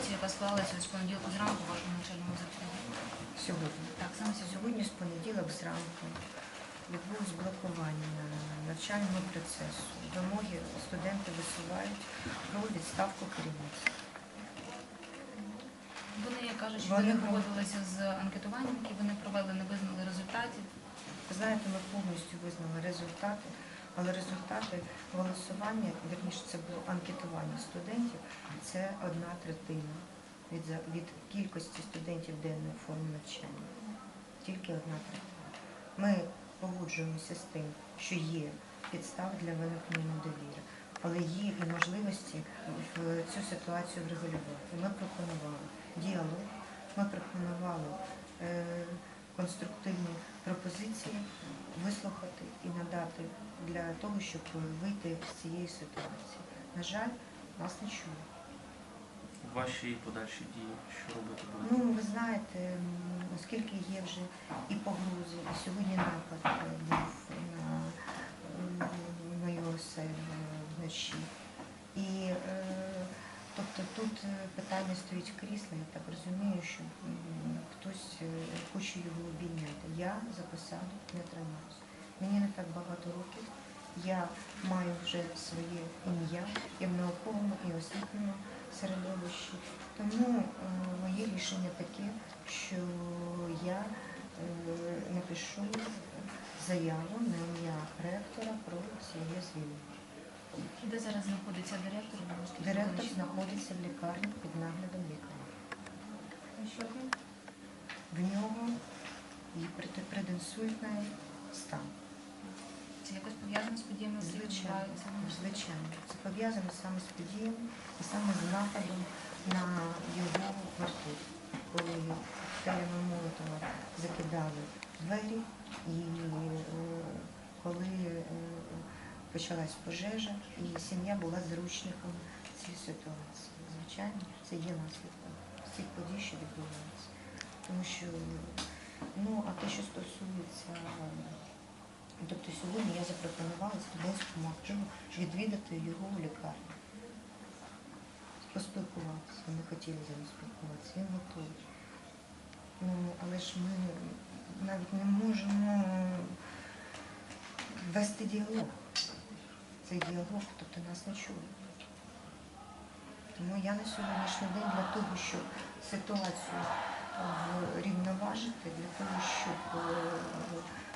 ситуацію, яка склалася з понеділка зранку в вашому навчальному закладі? Сьогодні. Так, саме сьогодні. З понеділок зранку відбулось блокування навчального процесу. Вимоги студенти висувають про відставку керівництва. Вони кажуть, що Вони вони про- погодилися з анкетуванням, які вони провели, не визнали результатів. Ви знаєте, ми повністю визнали результати, але результати голосування, вірніше, це було анкетування студентів, це одна третина від, від кількості студентів денної форми навчання. Тільки одна третина. Ми погоджуємося з тим, що є підстав для виникнення недовіри, але є і можливості в цю ситуацію врегулювати. Ми пропонували діалог, ми пропонували е, конструктивні пропозиції вислухати і надати для того, щоб вийти з цієї ситуації. На жаль, нас не чують. Ваші подальші дії, що робити будете? Ну, ви знаєте, оскільки є вже і погрози, і сьогодні напад е, був на м, мою оселю вночі. І е, тобто тут е, питання стоїть в кріслі, я так розумію, що хтось е, хоче його обійняти. Я за посаду не тримаюся. Мені не так багато років. Я маю вже своє ім'я і в науковому, і освітньому середовищі. Тому е, моє рішення таке, що я напишу заяву на ім'я ректора про своє звільнення. Де зараз знаходиться директор? Директор знаходиться в лікарні під наглядом лікаря. школи? В нього пред- прединсультний стан. Це якось пов'язано з подіями, які Звичайно, відбуваються? звичайно. Це пов'язано саме з подіями і саме з нападом на його квартиру. Коли Телями Молотова закидали двері, і е, коли е, почалась пожежа, і сім'я була заручником цієї ситуації. Звичайно, це є наслідком цих подій, що відбуваються. Тому що, ну, а те, що стосується Тобто сьогодні я запропонувала студентському активу відвідати його у лікарні. Поспілкуватися. Вони хотіли з ним спілкуватися. Він готовий. Ну, але ж ми навіть не можемо вести діалог. Цей діалог, тобто нас не чує. Тому я на сьогоднішній день для того, щоб ситуацію е, рівноважити, для того, щоб е,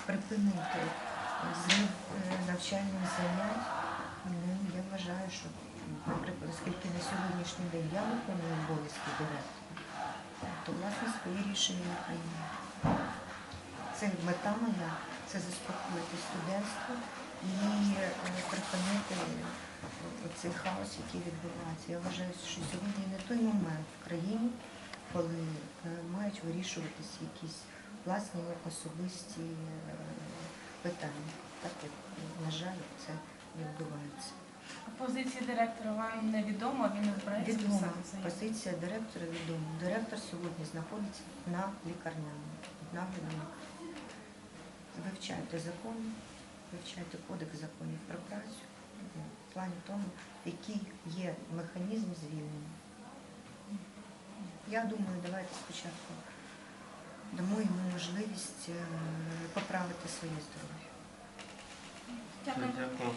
припинити зрив е, навчальних занять, ну, я вважаю, що, наприклад, оскільки на сьогоднішній день я виконую обов'язки директора, то власне свої рішення я приймаю. Це мета моя, це заспокоїти студентство і е, припинити цей хаос, який відбувається. Я вважаю, що сьогодні не той момент в країні, коли е, мають вирішуватися якісь власні особисті е, питання. Так, як, на жаль, це відбувається. Позиція директора вам невідома, він не Відома позиція директора відома. Директор сьогодні знаходиться на лікарняному. Вивчайте закон, вивчайте кодекс законів про працю в плані тому, який є механізм звільнення. Я думаю, давайте спочатку дамо йому можливість е, поправити своє здоров'я. Дякую.